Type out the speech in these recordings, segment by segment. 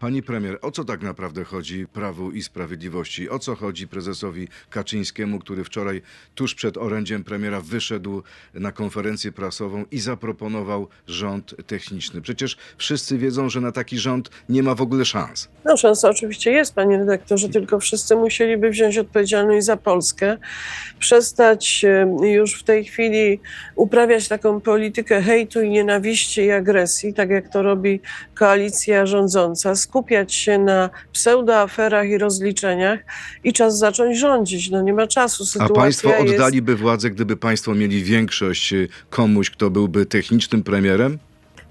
Pani premier, o co tak naprawdę chodzi Prawu i Sprawiedliwości? O co chodzi prezesowi Kaczyńskiemu, który wczoraj tuż przed orędziem premiera wyszedł na konferencję prasową i zaproponował rząd techniczny? Przecież wszyscy wiedzą, że na taki rząd nie ma w ogóle szans. No szansa oczywiście jest, panie redaktorze, tylko wszyscy musieliby wziąć odpowiedzialność za Polskę, przestać już w tej chwili uprawiać taką politykę hejtu i nienawiści i agresji, tak jak to robi koalicja rządząca, skupiać się na pseudoaferach i rozliczeniach i czas zacząć rządzić. No nie ma czasu, A sytuacja państwo jest... oddaliby władzę, gdyby państwo mieli większość y, komuś, kto byłby technicznym premierem?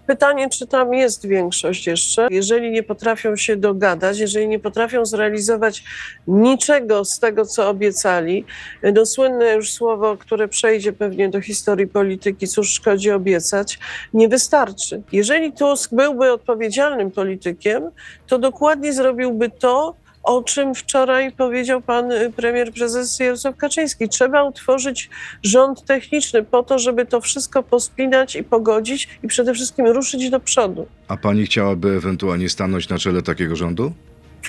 Pytanie, czy tam jest większość jeszcze. Jeżeli nie potrafią się dogadać, jeżeli nie potrafią zrealizować niczego z tego, co obiecali, no słynne już słowo, które przejdzie pewnie do historii polityki, cóż szkodzi obiecać, nie wystarczy. Jeżeli Tusk byłby odpowiedzialnym politykiem, to dokładnie zrobiłby to, o czym wczoraj powiedział pan y, premier prezes Jarosław Kaczyński. Trzeba utworzyć rząd techniczny po to, żeby to wszystko pospinać i pogodzić i przede wszystkim ruszyć do przodu. A pani chciałaby ewentualnie stanąć na czele takiego rządu?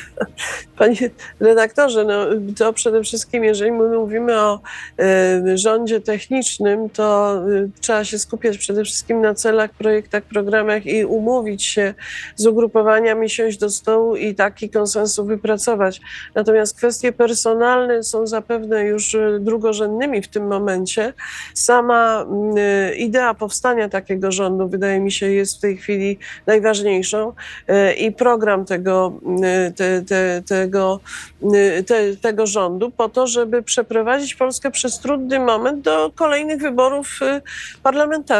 Panie redaktorze, no, to przede wszystkim, jeżeli my mówimy o e, rządzie technicznym, to e, trzeba się skupiać przede wszystkim na celach, projektach, programach i umówić się z ugrupowaniami, siąść do stołu i taki konsensus wypracować. Natomiast kwestie personalne są zapewne już e, drugorzędnymi w tym momencie. Sama e, idea powstania takiego rządu, wydaje mi się, jest w tej chwili najważniejszą e, i program tego, e, te, te, tego, e, te, tego rządu po to, żeby przeprowadzić Polskę przez trudny moment do kolejnych wyborów e, parlamentarnych.